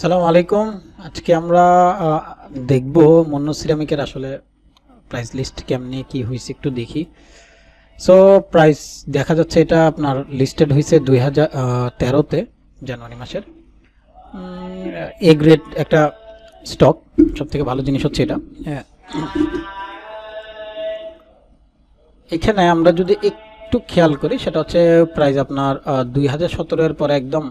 সালাম আলাইকুম। আজকে আমরা দেখব মন্য সিরামিকের আসলে প্রাইস লিস্ট কেমনে, কি হয়েছে একটু দেখি। সো প্রাইস দেখা যাচ্ছে এটা আপনার লিস্টেড হয়েছে দুই হাজার তেরোতে, জানুয়ারি মাসের। এ গ্রেড একটা স্টক সব থেকে ভালো জিনিস হচ্ছে এটা। হ্যাঁ। এখানে আমরা যদি একটু খেয়াল করি, সেটা হচ্ছে প্রাইস আপনার দুই হাজার সতেরোর পরে একদম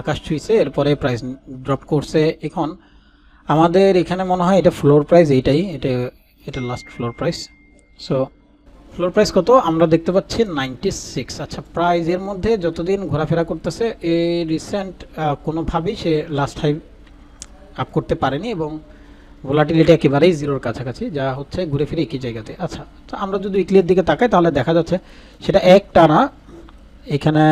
আকাশ ছুঁইছে, এরপরে প্রাইস ড্রপ করছে এখন। আমাদের এখানে মনে হয় এটা ফ্লোর প্রাইস এইটাই, এটা এটা last floor price so floor price কত? আমরা দেখতে পাচ্ছি নাইনটি সিক্স আচ্ছা প্রাইস এর মধ্যে যতদিন ঘোরাফেরা করতেছে এই রিসেন্ট কোনোভাবেই সে লাস্ট হাই আপ করতে পারেনি এবং ভোলাটিলিটি একেবারেই জিরোর কাছাকাছি, যা হচ্ছে ঘুরে ফিরে একই জায়গাতে। আচ্ছা তো আমরা যদি উইকলির দিকে তাকাই, তাহলে দেখা যাচ্ছে সেটা এক টানা এখানে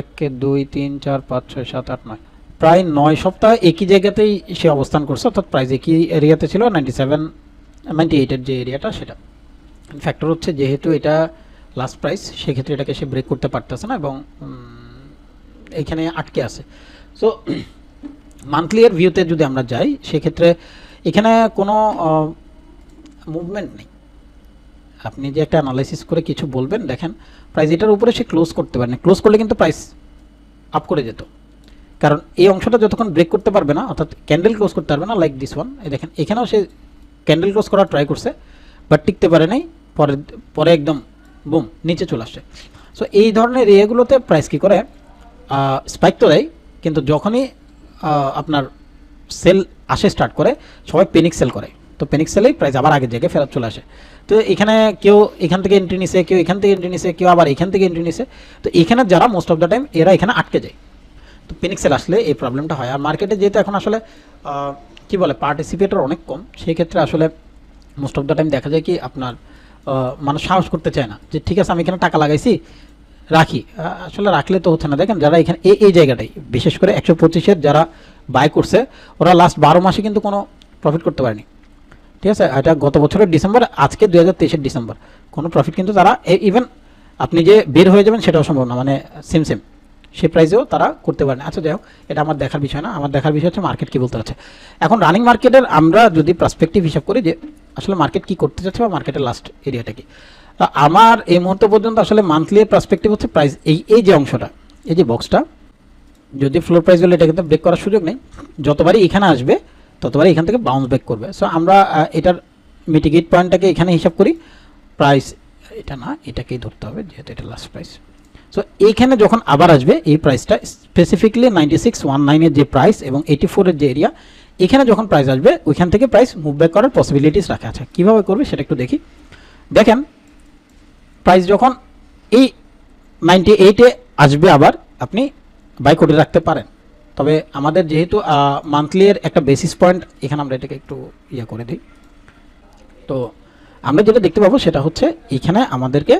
এক, দুই, তিন, চার, পাঁচ, ছয়, সাত, আট, নয়। প্রায় নয় সপ্তাহ একই জায়গাতেই সে অবস্থান করছে, অর্থাৎ প্রাইস একই এরিয়াতে ছিল নাইনটি সেভেন নাইনটি এইটের যে এরিয়াটা সেটা ফ্যাক্টর হচ্ছে যেহেতু এটা লাস্ট প্রাইস সেক্ষেত্রে এটাকে সে ব্রেক করতে পারতেছে না এবং এখানে আটকে আছে। সো মান্থলি এর ভিউতে যদি আমরা যাই, সেক্ষেত্রে এখানে কোনো মুভমেন্ট নেই। আপনি যে একটা অ্যানালাইসিস করে কিছু বলবেন, দেখেন প্রাইস এটার উপরে সে ক্লোজ করতে পারে না। ক্লোজ করলে কিন্তু প্রাইস আপ করে যেত। কারণ এই অংশটা যতক্ষণ ব্রেক করতে পারবে না, অর্থাৎ ক্যান্ডেল ক্লোজ করতে পারবে না লাইক দিস ওয়ান এই দেখেন, এখানেও সে ক্যান্ডেল ক্লোজ করার ট্রাই করছে বাট টিকতে পারে নাই, পরে পরে একদম বুম নিচে চলে আসছে। সো এই ধরনের এরিয়াগুলোতে প্রাইস কী করে? স্পাইক তো দেয়, কিন্তু যখনই আপনার সেল আসে স্টার্ট করে, সবাই পেনিক সেল করে। তো পেনিক সেলেই প্রাইস আবার আগের জায়গায় ফেরত চলে আসে। তো এখানে কেউ এখান থেকে এন্ট্রি নিছে, কেউ এখান থেকে এন্ট্রি নিছে, কেউ আবার এখান থেকে এন্ট্রি নিছে। তো এখানে যারা মোস্ট অফ দ্য টাইম এরা এখানে আটকে যায়। তো পেনিক সেল আসলে এই প্রবলেমটা হয়। আর মার্কেটে যেহেতু এখন আসলে কি বলে পার্টিসিপেটর অনেক কম, সেই ক্ষেত্রে আসলে মোস্ট অফ দ্য টাইম দেখা যায় কি আপনার মানুষ সাহস করতে চায় না যে ঠিক আছে আমি এখানে টাকা লাগাইছি, রাখি। আসলে রাখলে তো হচ্ছে না। দেখেন যারা এখানে এই এই জায়গাটাই বিশেষ করে একশো পঁচিশের যারা বাই করছে, ওরা লাস্ট বারো মাসে কিন্তু কোনো প্রফিট করতে পারেনি। ঠিক আছে, এটা গত বছরের ডিসেম্বর, আজকে দুই হাজার তেইশের ডিসেম্বর। কোনো প্রফিট কিন্তু তারা ইভেন আপনি যে বের হয়ে যাবেন সেটাও সম্ভব না মানে সেম সেম সে প্রাইসেও তারা করতে পারে না। আচ্ছা যাই হোক, এটা আমার দেখার বিষয় না। আমার দেখার বিষয় হচ্ছে মার্কেট কী বলতে হচ্ছে এখন রানিং মার্কেটের আমরা যদি পার্সপেক্টিভ হিসাব করি যে আসলে মার্কেট কি করতে চাচ্ছে বা মার্কেটের লাস্ট এরিয়াটা কি। আমার এই মুহূর্ত পর্যন্ত আসলে মান্থলি পার্সপেক্টিভ হচ্ছে প্রাইস এই এই যে অংশটা, এই যে বক্সটা যদি ফ্লোর প্রাইস হলে এটা কিন্তু ব্রেক করার সুযোগ নেই, যতবারই এখানে আসবে ততবারই এখান থেকে বাউন্স ব্যাক করবে। সো আমরা এটার মিটিগেট পয়েন্টটাকে এখানে হিসাব করি। প্রাইস এটা না, এটাকেই ধরতে হবে, যেহেতু এটা লাস্ট প্রাইস সো এইখানে যখন আবার আসবে, এই প্রাইসটা স্পেসিফিকলি নাইনটি সিক্স ওয়ান নাইনের যে প্রাইস এবং এইটি ফোরের যে এরিয়া এখানে যখন প্রাইস আসবে, ওইখান থেকে প্রাইস মুভ ব্যাক করার পসিবিলিটিস রাখা আছে। কীভাবে করবে সেটা একটু দেখি। দেখেন প্রাইস যখন এই নাইনটি এইটে আসবে আবার, আপনি বাই করে রাখতে পারেন। তবে আমাদের যেহেতু মান্থলি এর একটা বেসিস পয়েন্ট এখানে আমরা এটাকে একটু ইয়ে করে দিই। তো আমরা যেটা দেখতে পাবো সেটা হচ্ছে, এখানে আমাদেরকে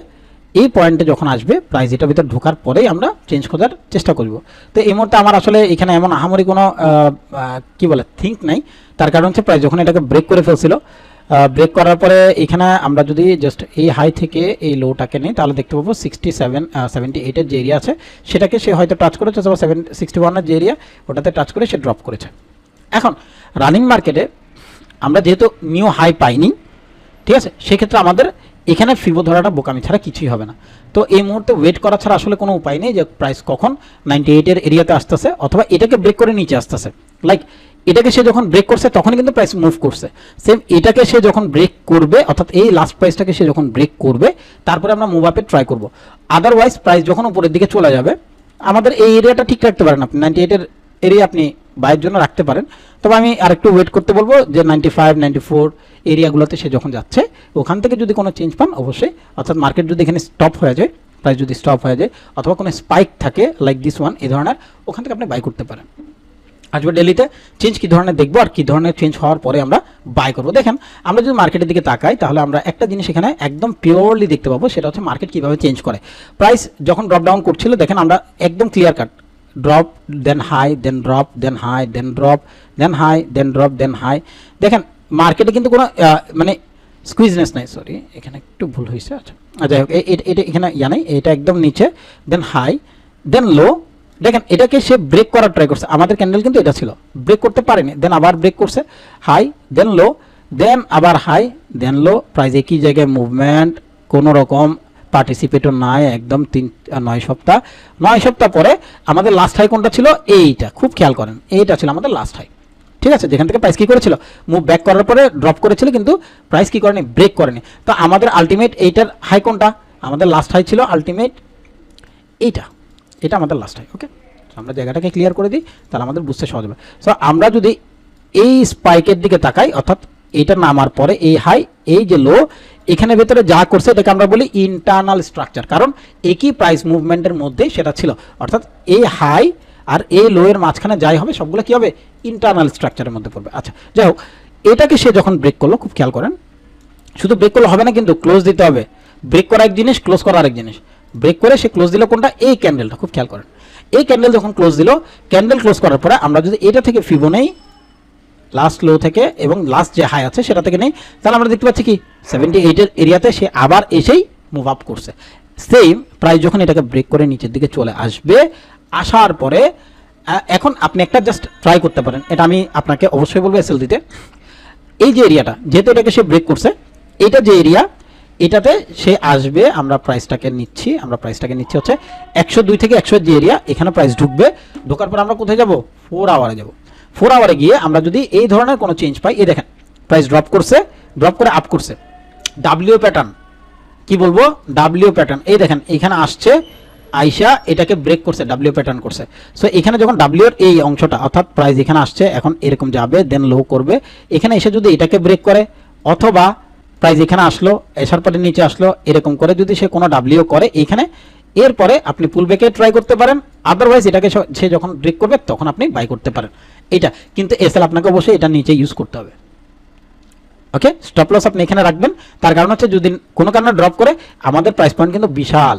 এই পয়েন্টে যখন আসবে প্রাইস এটার ভিতরে ঢোকার পরেই আমরা চেঞ্জ করার চেষ্টা করব। তো এই মুহূর্তে আমার আসলে এখানে এমন আহামরি কোনো কি বলে থিঙ্ক নাই। তার কারণ হচ্ছে প্রাইস যখন এটাকে ব্রেক করে ফেলছিল ব্রেক করার পরে এখানে আমরা যদি জাস্ট এই হাই থেকে এই লোটাকে নিই, তাহলে দেখতে পাবো সিক্সটি সেভেন সেভেন্টি এইটের যে এরিয়া আছে, সেটাকে সে হয়তো টাচ করেছে, অথবা সেভেন সিক্সটি ওয়ানের যে এরিয়া ওটাতে টাচ করে সে ড্রপ করেছে। এখন রানিং মার্কেটে আমরা যেহেতু নিউ হাই পাইনি, ঠিক আছে, সেক্ষেত্রে আমাদের এখানে ফিবো ধরাটা বোকামি ছাড়া কিছুই হবে না। তো এই মুহূর্তে ওয়েট করা ছাড়া আসলে কোনো উপায় নেই যে প্রাইস কখন নাইনটি এইটের এরিয়াতে আসতেছে, অথবা এটাকে ব্রেক করে নিচে আসতেছে। লাইক এটাকে সে যখন ব্রেক করছে, তখনই কিন্তু প্রাইস মুভ করছে। সেম এটাকে সে যখন ব্রেক করবে, অর্থাৎ এই লাস্ট প্রাইসটাকে সে যখন ব্রেক করবে, তারপরে আমরা মুভ আপে ট্রাই করব। আদারওয়াইজ প্রাইস যখন উপরের দিকে চলে যাবে, আমাদের এই এরিয়াটা ঠিক রাখতে পারেন আপনি। নাইনটি এইটের এরিয়া আপনি বাইয়ের জন্য রাখতে পারেন। তবে আমি আরেকটু ওয়েট করতে বলব যে নাইনটি ফাইভ নাইনটি ফোর এরিয়াগুলোতে সে যখন যাচ্ছে, ওখান থেকে যদি কোনো চেঞ্জ পান, অবশ্যই। অর্থাৎ মার্কেট যদি এখানে স্টপ হয়ে যায় প্রাইস যদি স্টপ হয়ে যায়, অথবা কোনো স্পাইক থাকে লাইক দিস ওয়ান এই ধরনের, ওখান থেকে আপনি বাই করতে পারেন। আসবে ডেলিতে চেঞ্জ কি ধরনের দেখব আর কি ধরনের চেঞ্জ হওয়ার পরে আমরা বাই করব। দেখেন, আমরা যদি মার্কেটের দিকে তাকাই, তাহলে আমরা একটা জিনিস এখানে একদম পিওরলি দেখতে পাবো, সেটা হচ্ছে মার্কেট কীভাবে চেঞ্জ করে। প্রাইস যখন ড্রপ ডাউন করছিল, দেখেন আমরা একদম clear cut drop then high then drop then high then drop then high then drop then high দেখেন মার্কেটে কিন্তু কোনো মানে স্কুইজনেস নাই সরি এখানে একটু ভুল হয়েছে আচ্ছা। যাই হোক এটা এখানে ইয়া নাই, এটা একদম নিচে দেন হাই দেন লো দেখেন, এটাকে সে ব্রেক করার ট্রাই করছে। আমাদের ক্যান্ডেল কিন্তু এটা ছিল। ব্রেক করতে পারেনি দেন আবার ব্রেক করছে। হাই দেন লো দেন আবার হাই দেন লো প্রাইজ একই জায়গায় মুভমেন্ট কোনো রকম পার্টিসিপেটও নাই, একদম তিন নয় সপ্তাহ। নয় সপ্তাহ পরে আমাদের লাস্ট হাই কোনটা ছিল? এইটা। খুব খেয়াল করেন, এইটা ছিল আমাদের লাস্ট হাই ঠিক আছে? যেখান থেকে প্রাইস কি করেছিল? মুভ ব্যাক করার পরে ড্রপ করেছিল, কিন্তু প্রাইস কি করেনি? ব্রেক করেনি। তো আমাদের আলটিমেট এইটার হাই কোনটা? আমাদের লাস্ট হাই ছিল আলটিমেট এইটা। এটা আমাদের লাস্ট হাই ওকে আমরা জায়গাটাকে ক্লিয়ার করে দিই, তাহলে আমাদের বুঝতে সহজ হবে। সো আমরা যদি এই স্পাইকের দিকে তাকাই, অর্থাৎ এটা নামার পরে এই হাই এই যে লো এখানে ভেতরে যা করছে, এটাকে আমরা বলি ইন্টারনাল স্ট্রাকচার কারণ একই প্রাইস মুভমেন্টের মধ্যে সেটা ছিল। অর্থাৎ এই হাই আর এই লো এর মাঝখানে যাই হবে, সবগুলো কি হবে? ইন্টারনাল স্ট্রাকচারের মধ্যে পড়বে। আচ্ছা যাই হোক, এটাকে সে যখন ব্রেক করল, খুব খেয়াল করেন, শুধু ব্রেক করলে হবে না, কিন্তু ক্লোজ দিতে হবে। ব্রেক করা এক জিনিস ক্লোজ করা আরেক জিনিস। ব্রেক করে সে ক্লোজ দিল কোনটা? এই ক্যান্ডেলটা খুব খেয়াল করেন। এই ক্যান্ডেল যখন ক্লোজ দিল ক্যান্ডেল ক্লোজ করার পরে আমরা যদি এটা থেকে ফিবো নেই লাস্ট লো থেকে এবং লাস্ট যে হাই আছে সেটা থেকে নেই, তাহলে আমরা দেখতে পাচ্ছি কি? সেভেন্টি এইটের এরিয়াতে সে আবার এসেই মুভ আপ করছে। সেম প্রায় যখন এটাকে ব্রেক করে নিচের দিকে চলে আসবে, আসার পরে এখন আপনি একটা জাস্ট ট্রাই করতে পারেন। এটা আমি আপনাকে অবশ্যই বলব এসএল দিতে এই যে এরিয়াটা যেহেতু এটাকে সে ব্রেক করছে এটা যে এরিয়া এটাতে সে আসবে, আমরা প্রাইসটাকে নিচ্ছি, আমরা প্রাইসটাকে নিচ্ছি হচ্ছে একশো দুই থেকে একশো যে এরিয়া এখানে প্রাইস ঢুকবে। ঢোকার পর আমরা কোথায় যাব? ফোর আওয়ারে যাব। ফোর আওয়ারে গিয়ে আমরা যদি এই ধরনের কোনো চেঞ্জ পাই, এই দেখেন প্রাইস ড্রপ করছে ড্রপ করে আপ করছে। ডাব্লিউ প্যাটার্ন কি বলব? ডাব্লিউ প্যাটার্ন এই দেখেন, এখানে আসছে, আইসা এটাকে ব্রেক করছে ডাব্লিউ প্যাটার্ন করছে। সো এখানে যখন ডাব্লিউ এর এই অংশটা, অর্থাৎ প্রাইস এখানে আসছে, এখন এরকম যাবে দেন লো করবে। এখানে এসে যদি এটাকে ব্রেক করে, অথবা প্রাইস এখানে আসলো এসার পরে নিচে আসলো, এরকম করে যদি সে কোনো ডাব্লিউ করে এখানে, এরপরে আপনি পুল ব্যাকে ট্রাই করতে পারেন আদারওয়াইজ এটাকে সে যখন ব্রেক করবে, তখন আপনি বাই করতে পারেন। এটা কিন্তু এসএল আপনাকে অবশ্যই এটা নিচে ইউজ করতে হবে। ওকে স্টপ লস আপনি এখানে রাখবেন। তার কারণ হচ্ছে যদি কোনো কারণে ড্রপ করে, আমাদের প্রাইস পয়েন্ট কিন্তু বিশাল।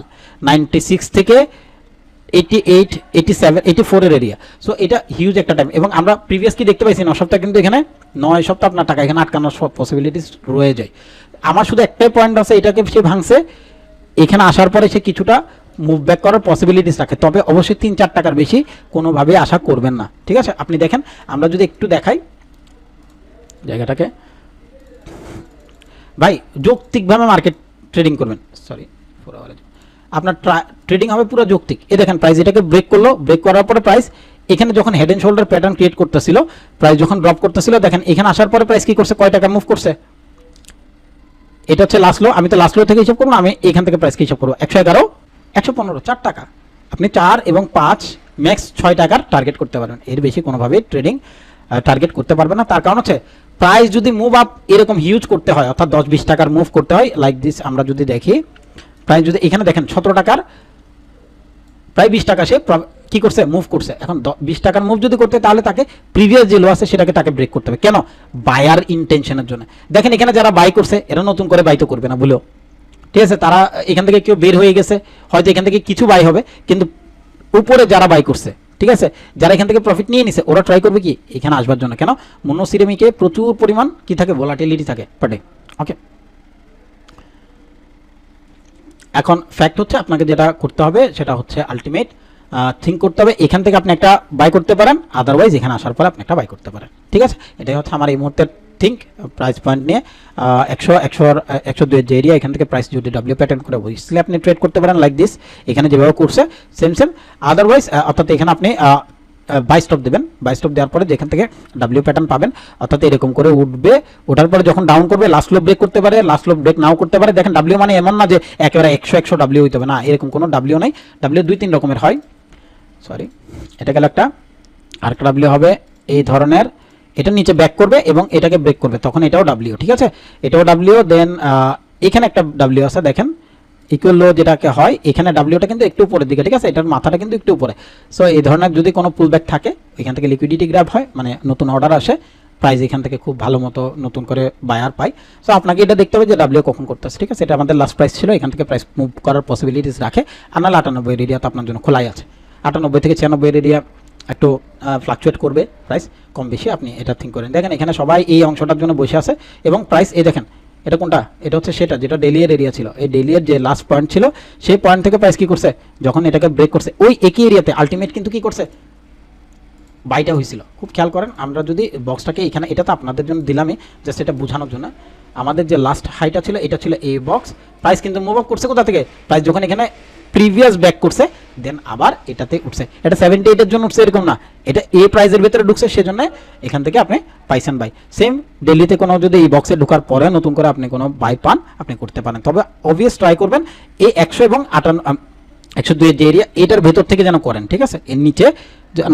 নাইনটি সিক্স থেকে eighty eight eighty seven eighty ফোরের এরিয়া সো এটা হিউজ একটা টাইম এবং আমরা প্রিভিয়াস কি দেখতে পাইছি? ন সপ্তাহ কিন্তু এখানে নয় সপ্তাহ আপনার টাকা এখানে আটকানোর সব পসিবিলিটিস রয়ে যায়। আমার শুধু একটাই পয়েন্ট আছে, এটাকে সে ভাঙছে। এখানে আসার পরে সে কিছুটা মুভ ব্যাক করার পসিবিলিটিস রাখে। তবে অবশ্যই তিন চার টাকার বেশি কোনোভাবে আশা করবেন না। ঠিক আছে? আপনি দেখেন, আমরা যদি একটু দেখাই জায়গাটাকে। ভাই, যৌক্তিকভাবে মার্কেট ট্রেডিং করবেন। সরি ফোর আওয়ারে আপনার ট্রেডিং হবে পুরো যৌক্তিক। এ দেখেন প্রাইস এটাকে ব্রেক করল ব্রেক করার পরে প্রাইস এখানে যখন head and shoulder pattern create করতেছিল প্রাইস যখন ড্রপ করতেছিল, দেখেন, এখানে আসার পরে প্রাইস কি করছে, কয় টাকা মুভ করছে? এটা হচ্ছে লাস্ট লো আমি তো লাস্ট লো থেকে হিসাব করব আমি এখান থেকে প্রাইস হিসাব করব। একশো এগারো, একশো পনেরো, চার টাকা। আপনি চার এবং পাঁচ ম্যাক্স ছয় টাকার টার্গেট করতে পারবেন। এর বেশি কোনোভাবেই ট্রেডিং টার্গেট করতে পারবেন না। তার কারণ হচ্ছে প্রাইস যদি মুভ আপ এরকম হিউজ করতে হয়, অর্থাৎ দশ, বিশ টাকার মুভ করতে হয় লাইক দিস আমরা যদি দেখি প্রাইস যদি এখানে দেখেন সতেরো টাকার, প্রায় বিশ টাকা সে কি করছে? মুভ করছে। এখন বিশ টাকার মুভ যদি করতে, তাহলে তাকে প্রিভিয়াস যে লো আছে, সেটাকে তাকে ব্রেক করতে হবে। কেন? বায়ার ইন্টেনশনের জন্য। দেখেন এখানে যারা বাই করছে, এরা নতুন করে বাই তো করবে না বলেও ঠিক আছে? তারা এখান থেকে কেউ বের হয়ে গেছে, হয়তো এখান থেকে কিছু বাই হবে, কিন্তু উপরে যারা বাই করছে, ঠিক আছে? যারা এখান থেকে প্রফিট নিয়ে নিছে, ওরা ট্রাই করবে কি? এখানে আসবার জন্য। কেন? মনোসিরেমিকে প্রচুর পরিমাণ কি থাকে? ভোলাটিলিটি থাকে পার ওকে এখন ফ্যাক্ট হচ্ছে আপনাকে যেটা করতে হবে সেটা হচ্ছে আলটিমেট থিঙ্ক করতে হবে। এখান থেকে আপনি একটা বাই করতে পারেন আদারওয়াইজ এখানে আসার পরে আপনি একটা বাই করতে পারেন। ঠিক আছে? এটাই হচ্ছে আমার এই মুহূর্তের থিঙ্ক প্রাইস পয়েন্ট নিয়ে। একশো একশো একশো দুই যে এরিয়া এখান থেকে প্রাইস যদি ডাব্লিউ প্যাটার্ন করে বুঝলে আপনি ট্রেড করতে পারেন লাইক দিস এখানে যেভাবে করছে সেম সেম আদারওয়াইজ অর্থাৎ এখানে আপনি বাই স্টপ দেবেন। বাই স্টপ দেওয়ার পরে যেখান থেকে ডাব্লিউ প্যাটার্ন পাবেন, অর্থাৎ এরকম করে উঠবে। ওঠার পরে যখন ডাউন করবে লাস্ট লো ব্রেক করতে পারে লাস্ট লো ব্রেক নাও করতে পারে। দেখেন ডাব্লিউ মানে এমন না যে একেবারে একশো একশো ডাব্লিউ হইতে হবে। না, এরকম কোনো ডাব্লিউ নাই। ডাব্লিউ দুই, তিন রকমের হয়। সরি এটা গেল একটা। আরেকটা ডাব্লিউ হবে এই ধরনের। এটা নিচে ব্যাক করবে এবং এটাকে ব্রেক করবে। তখন এটাও ডাব্লিউ ঠিক আছে? এটাও ডাব্লিউ দেন এখানে একটা ডাব্লিউ আছে, দেখেন। ইকুয়াল লো যেটাকে হয়, এখানে ডাব্লিউটা কিন্তু একটু উপরের দিকে, ঠিক আছে? এটার মাথাটা কিন্তু একটু উপরে। সো এই ধরনের যদি কোনো পুল ব্যাক থাকে, এখান থেকে লিকুইডিটি গ্র্যাব হয় মানে নতুন অর্ডার আসে প্রাইস এখান থেকে খুব ভালো মতো নতুন করে বায়ার পাই সো আপনাকে এটা দেখতে হবে যে ডাব্লিউ কখন করতে করতেছে, ঠিক আছে? এটা আমাদের লাস্ট প্রাইস ছিল, এখান থেকে প্রাইস মুভ করার পসিবিলিটিস রাখে। আর নাহলে আটানব্বই এরিয়া তো আপনার জন্য খোলাই আছে। আটানব্বই থেকে ছিয়ানব্বই এরিয়া একটু ফ্লাকচুয়েট করবে প্রাইস কম বেশি আপনি এটা থিঙ্ক করেন। দেখেন, এখানে সবাই এই অংশটার জন্য বসে আছে। এবং প্রাইস এই দেখেন এটা কোনটা? এটা হচ্ছে সেটা, যেটা ডেলিয়ার এরিয়া ছিল। এই ডেলিয়ার যে লাস্ট পয়েন্ট ছিল, সেই পয়েন্ট থেকে প্রাইস কি করছে? যখন এটাকে ব্রেক করছে, ওই একই এরিয়াতে আলটিমেট কিন্তু কি করছে? বাইটা হয়েছিল। খুব খেয়াল করেন, আমরা যদি বক্সটাকে এখানে, এটা তো আপনাদের জন্য দিলামই জাস্ট এটা বোঝানোর জন্য। আমাদের যে লাস্ট হাইটা ছিল, এটা ছিল এই বক্স প্রাইস কিন্তু মুভ আপ করছে কোথা থেকে? প্রাইস যখন এখানে প্রিভিয়াস ব্যাক করছে দেন আবার এটাতে উঠছে। এটা সেভেন্টি এইটের জন্য উঠছে এরকম না। এটা এ প্রাইসের ভেতরে ঢুকছে, সেজন্য এখান থেকে আপনি পাইছেন বাই সেম দিল্লিতে কোনো যদি এই বক্সে ঢোকার পরে নতুন করে আপনি কোনো বাই পান, আপনি করতে পারেন। তবে অবভিয়াস ট্রাই করবেন এই একশো এবং আটান্ন একশো দুইয়ের যে এরিয়া এটার ভেতর থেকে যেন করেন, ঠিক আছে? এর নিচে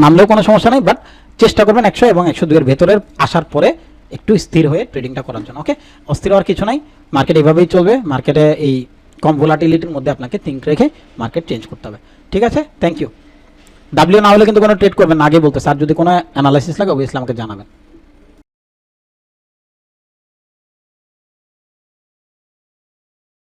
নামলেও কোনো সমস্যা নেই বাট চেষ্টা করবেন একশো এবং একশো দুইয়ের ভেতরের আসার পরে একটু স্থির হয়ে ট্রেডিংটা করার জন্য ওকে অস্থির হওয়ার কিছু নাই মার্কেট এভাবেই চলবে মার্কেটে এই কম ভোলাটিলিটির মধ্যে আপনাকে থিঙ্ক রেখে মার্কেট চেঞ্জ করতে হবে। ঠিক আছে? থ্যাংক ইউ ডাব্লিউ না হলে কিন্তু কোনো ট্রেড করবেন আগে বলতে। স্যার যদি কোনো অ্যানালাইসিস লাগে অবভিয়াসলি আমাকে জানাবেন।